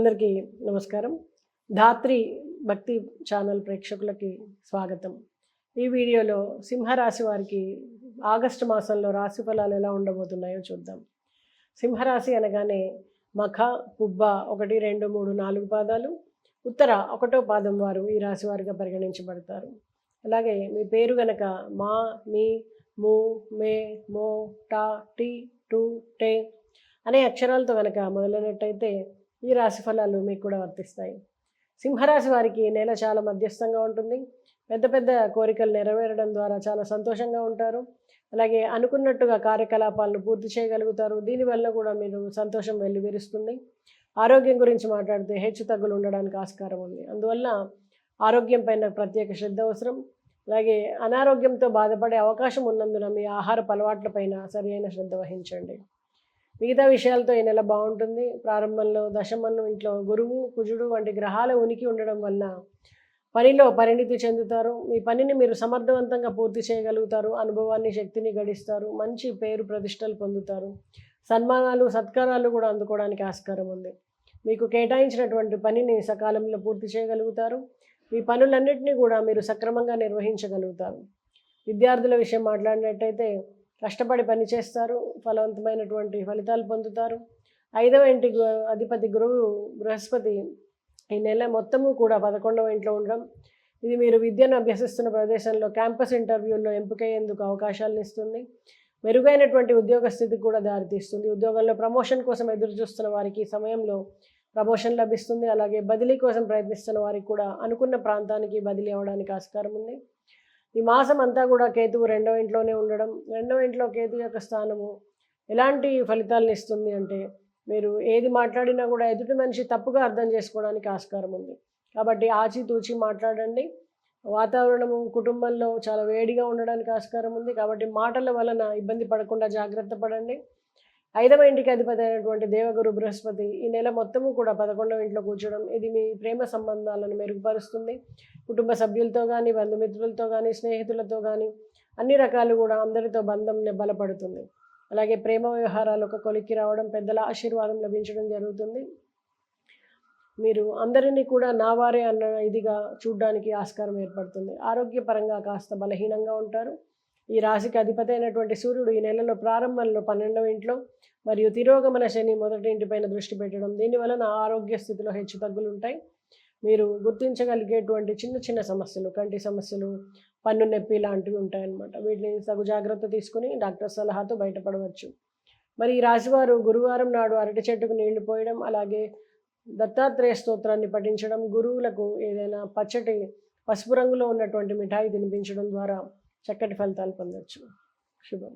అందరికీ నమస్కారం. ధాత్రి భక్తి ఛానల్ ప్రేక్షకులకి స్వాగతం. ఈ వీడియోలో సింహరాశి వారికి ఆగస్టు మాసంలో రాశి ఫలాలు ఎలా ఉండబోతున్నాయో చూద్దాం. సింహరాశి అనగానే మఖ పుబ్బ ఒకటి రెండు మూడు నాలుగు పాదాలు. ఉత్తర ఒకటో పాదం వారు ఈ రాశి వారిగా పరిగణించబడతారు. అలాగే మీ పేరు గనక మా మీ ము మే మో టా టీ టు టే అనే అక్షరాలతో కనుక మొదలైనట్టయితే ఈ రాశి ఫలాలు మీకు కూడా వర్తిస్తాయి. సింహరాశి వారికి నేల నెల చాలా మధ్యస్థంగా ఉంటుంది. పెద్ద పెద్ద కోరికలు నెరవేరడం ద్వారా చాలా సంతోషంగా ఉంటారు. అలాగే అనుకున్నట్టుగా కార్యకలాపాలను పూర్తి చేయగలుగుతారు. దీనివల్ల కూడా మీరు సంతోషం వెల్లువిరుస్తుంది. ఆరోగ్యం గురించి మాట్లాడితే హెచ్చు తగ్గులు ఉండడానికి ఆస్కారం ఉంది. అందువల్ల ఆరోగ్యం పైన ప్రత్యేక శ్రద్ధ అవసరం. అలాగే అనారోగ్యంతో బాధపడే అవకాశం ఉన్నందున మీ ఆహారపు అలవాట్లపైన సరి అయిన శ్రద్ధ వహించండి. మిగతా విషయాలతో ఈ నెల బాగుంటుంది. ప్రారంభంలో దశమన్నం ఇంట్లో గురువు కుజుడు వంటి గ్రహాల ఉనికి ఉండడం వలన పనిలో పరిణితి చెందుతారు. మీ పనిని మీరు సమర్థవంతంగా పూర్తి చేయగలుగుతారు. అనుభవాన్ని శక్తిని గడిస్తారు. మంచి పేరు ప్రతిష్టలు పొందుతారు. సన్మానాలు సత్కారాలు కూడా అందుకోవడానికి ఆస్కారం ఉంది. మీకు కేటాయించినటువంటి పనిని సకాలంలో పూర్తి చేయగలుగుతారు. మీ పనులన్నింటినీ కూడా మీరు సక్రమంగా నిర్వహించగలుగుతారు. విద్యార్థుల విషయం మాట్లాడినట్టయితే కష్టపడి పని చేస్తారు ఫలవంతమైనటువంటి ఫలితాలు పొందుతారు. ఐదవ ఇంటి గు- అధిపతి గురువు బృహస్పతి ఈ నెల మొత్తము కూడా పదకొండవ ఇంట్లో ఉండడం. ఇది మీరు విద్యను అభ్యసిస్తున్న ప్రదేశంలో క్యాంపస్ ఇంటర్వ్యూల్లో ఎంపికయ్యేందుకు అవకాశాలను ఇస్తుంది. మెరుగైనటువంటి ఉద్యోగ స్థితికి కూడా దారితీస్తుంది. ఉద్యోగంలో ప్రమోషన్ కోసం ఎదురు చూస్తున్న వారికి సమయంలో ప్రమోషన్ లభిస్తుంది. అలాగే బదిలీ కోసం ప్రయత్నిస్తున్న వారికి కూడా అనుకున్న ప్రాంతానికి బదిలీ అవ్వడానికి ఆస్కారం ఉంది. ఈ మాసం అంతా కూడా కేతువు రెండవ ఇంట్లోనే ఉండడం రెండవ ఇంట్లో కేతు యొక్క స్థానము ఎలాంటి ఫలితాలను ఇస్తుంది అంటే మీరు ఏది మాట్లాడినా కూడా ఎదుటి మనిషి తప్పుగా అర్థం చేసుకోవడానికి ఆస్కారం ఉంది. కాబట్టి ఆచితూచి మాట్లాడండి. వాతావరణము కుటుంబంలో చాలా వేడిగా ఉండడానికి ఆస్కారం ఉంది. కాబట్టి మాటల వలన ఇబ్బంది పడకుండా జాగ్రత్త పడండి. ఐదవ ఇంటికి అధిపతి అయినటువంటి దేవగురు బృహస్పతి ఈ నెల మొత్తము కూడా పదకొండవ ఇంట్లో కూర్చోవడం ఇది మీ ప్రేమ సంబంధాలను మెరుగుపరుస్తుంది. కుటుంబ సభ్యులతో కానీ బంధుమిత్రులతో కానీ స్నేహితులతో కానీ అన్ని రకాలు కూడా అందరితో బంధం బలపడుతుంది. అలాగే ప్రేమ వ్యవహారాలు ఒక కొలిక్కి రావడం పెద్దల ఆశీర్వాదం లభించడం జరుగుతుంది. మీరు అందరినీ కూడా నా వారే అన్న ఇదిగా చూడడానికి ఆస్కారం ఏర్పడుతుంది. ఆరోగ్యపరంగా కాస్త బలహీనంగా ఉంటారు. ఈ రాశికి అధిపతి అయినటువంటి సూర్యుడు ఈ నెలలో ప్రారంభంలో పన్నెండవ ఇంట్లో మరియు తిరోగమన శని మొదటి ఇంటిపైన దృష్టి పెట్టడం. దీనివలన ఆరోగ్య స్థితిలో హెచ్చు తగ్గులు ఉంటాయి. మీరు గుర్తించగలిగేటువంటి చిన్న చిన్న సమస్యలు కంటి సమస్యలు పన్ను నొప్పి లాంటివి ఉంటాయన్నమాట. వీటిని తగు జాగ్రత్త తీసుకుని డాక్టర్ సలహాతో బయటపడవచ్చు. మరి ఈ రాశివారు గురువారం నాడు అరటి చెట్టుకు నీళ్ళు పోయడం అలాగే దత్తాత్రేయ స్తోత్రాన్ని పఠించడం గురువులకు ఏదైనా పచ్చటి పసుపు రంగులో ఉన్నటువంటి మిఠాయి తినిపించడం ద్వారా చక్కటి ఫలితాలు పొందొచ్చు. శుభం.